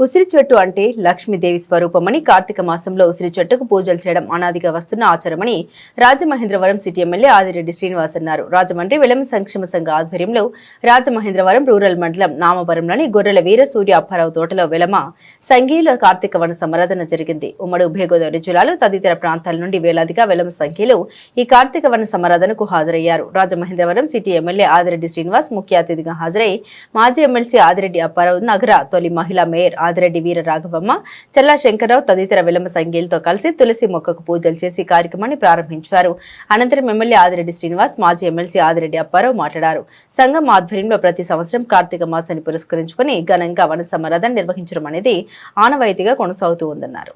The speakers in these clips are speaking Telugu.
ఉసిరి చెట్టు అంటే లక్ష్మీదేవి స్వరూపమని కార్తీక మాసంలో ఉసిరి చెట్టుకు పూజలు చేయడం అనాదిగా వస్తున్న ఆచారమని రాజమహేంద్రవరం సిటీ ఎమ్మెల్యే ఆదిరెడ్డి శ్రీనివాస్ అన్నారు. రాజమండ్రి విలమ సంక్షేమ సంఘ ఆధ్వర్యంలో రాజమహేంద్రవరం రూరల్ మండలం నామవరంలోని గొర్రెల వీర సూర్య అప్పారావు తోటలో వెలమ సంఘీయుల కార్తీక వన సమరాధన జరిగింది. ఉమ్మడి ఉభయ గోదావరి జిల్లాలో తదితర ప్రాంతాల నుండి వేలాదిగా వెలమ సంఖ్యలో ఈ కార్తీక వన సమరాధనకు హాజరయ్యారు. రాజమహేంద్రవరం సిటీ ఎమ్మెల్యే ఆదిరెడ్డి శ్రీనివాస్ ముఖ్య అతిథిగా హాజరై మాజీ ఎమ్మెల్సీ ఆదిరెడ్డి అప్పారావు నగర తొలి మహిళా మేయర్ ఆదిరెడ్డి వీర రాఘవమ్మ చెల్లా శంకర్రావు తదితర విలమ సంఖ్యలతో కలిసి తులసి మొక్కకు పూజలు చేసి కార్యక్రమాన్ని ప్రారంభించారు. అనంతరం ఎమ్మెల్యే ఆదిరెడ్డి శ్రీనివాస్ మాజీ ఎమ్మెల్సీ ఆదిరెడ్డి అప్పారావు మాట్లాడారు. సంఘం ఆధ్వర్యంలో ప్రతి సంవత్సరం కార్తీక మాసాన్ని పురస్కరించుకుని ఘనంగా వన సమరాధన నిర్వహించడం అనేది ఆనవాయితీగా కొనసాగుతూ ఉందన్నారు.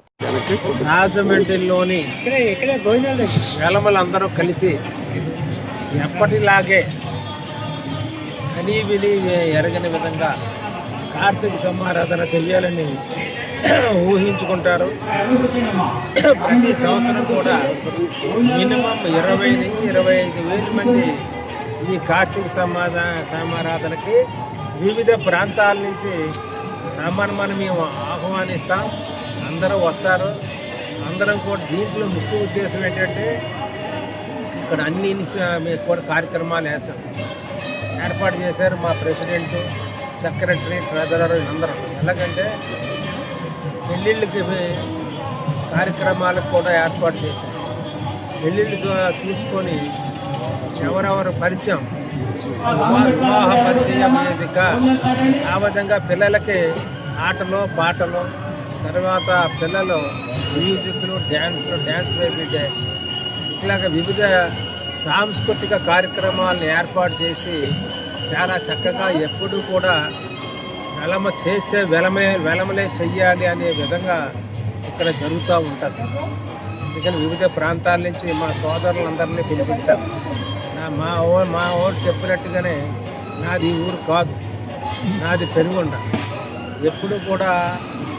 రాజమండ్రిలోని వెలమలందరూ కలిసి ఎప్పటిలాగే కనీ విని ఎరగని విధంగా కార్తీక సమారాధన చెయ్యాలని ఊహించుకుంటారు. ప్రతి సంవత్సరం కూడా మినిమం ఇరవై నుంచి ఇరవై ఐదు వేల మంది ఈ కార్తీక సమాధా సమారాధనకి వివిధ ప్రాంతాల నుంచి రమ్మని మనం మేము ఆహ్వానిస్తాం. అందరూ వస్తారు. అందరం కూడా దీంట్లో ముఖ్య ఉద్దేశం ఏంటంటే ఇక్కడ అన్ని మేము కూడా కార్యక్రమాలు వేసాం ఏర్పాటు చేశారు మా ప్రెసిడెంట్. సెక్రటరీ ట్రెజరర్ అందరూ. ఎలాగంటే పెళ్ళిళ్ళకి కార్యక్రమాలకు కూడా ఏర్పాటు చేశారు. పెళ్ళిళ్ళు చూ- చూసుకొని ఎవరెవరు పరిచయం వివాహ పరిచయం వేదిక ఆ విధంగా పిల్లలకి ఆటలు పాటలు తర్వాత పిల్లలు మ్యూజిక్లు డ్యాన్స్లు డ్యాన్స్ బేబీ డ్యాన్స్ ఇట్లాగ వివిధ సాంస్కృతిక కార్యక్రమాలను ఏర్పాటు చేసి చాలా చక్కగా ఎప్పుడూ కూడా వెలమ చేస్తే వెలమే వెలమలే చెయ్యాలి అనే విధంగా ఇక్కడ జరుగుతూ ఉంటుంది. అందుకని వివిధ ప్రాంతాల నుంచి మా సోదరులందరినీ పిలిపిస్తారు నా మా ఓ మా ఓడు చెప్పినట్టుగానే నాది ఈ ఊరు కాదు నాది పెరుగుండ ఎప్పుడు కూడా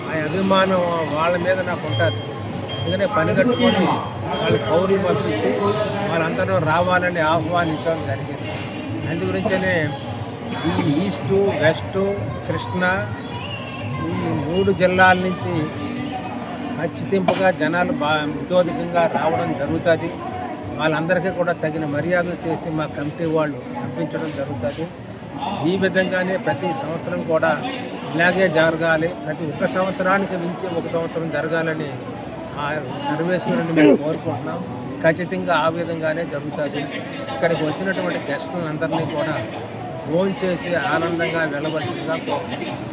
ఆ అభిమానం వాళ్ళ మీద నాకు ఉంటుంది. అందుకనే పని కట్టుకొని వాళ్ళు కౌరులు పంపించి వాళ్ళందరూ రావాలని ఆహ్వానించడం జరిగింది. అందుగురించనే ఈ ఈస్టు వెస్టు కృష్ణా ఈ మూడు జిల్లాల నుంచి ఖచ్చితింపుగా జనాలు బా ఇతోధికంగా రావడం జరుగుతుంది. వాళ్ళందరికీ కూడా తగిన మర్యాదలు చేసి మా కమిటీ వాళ్ళు పంపించడం జరుగుతుంది. ఈ విధంగానే ప్రతి సంవత్సరం కూడా ఇలాగే జరగాలి. ప్రతి ఒక్క సంవత్సరానికి మించి ఒక సంవత్సరం జరగాలని ఆ సర్వేశ్వరుని మేము కోరుకుంటున్నాం. ఖచ్చితంగా ఆ విధంగానే జరుగుతుంది. ఇక్కడికి వచ్చినటువంటి గెస్టులందరినీ కూడా ఫోన్ చేసి ఆనందంగా వెళ్ళవలసిందిగా కోరుతున్నాను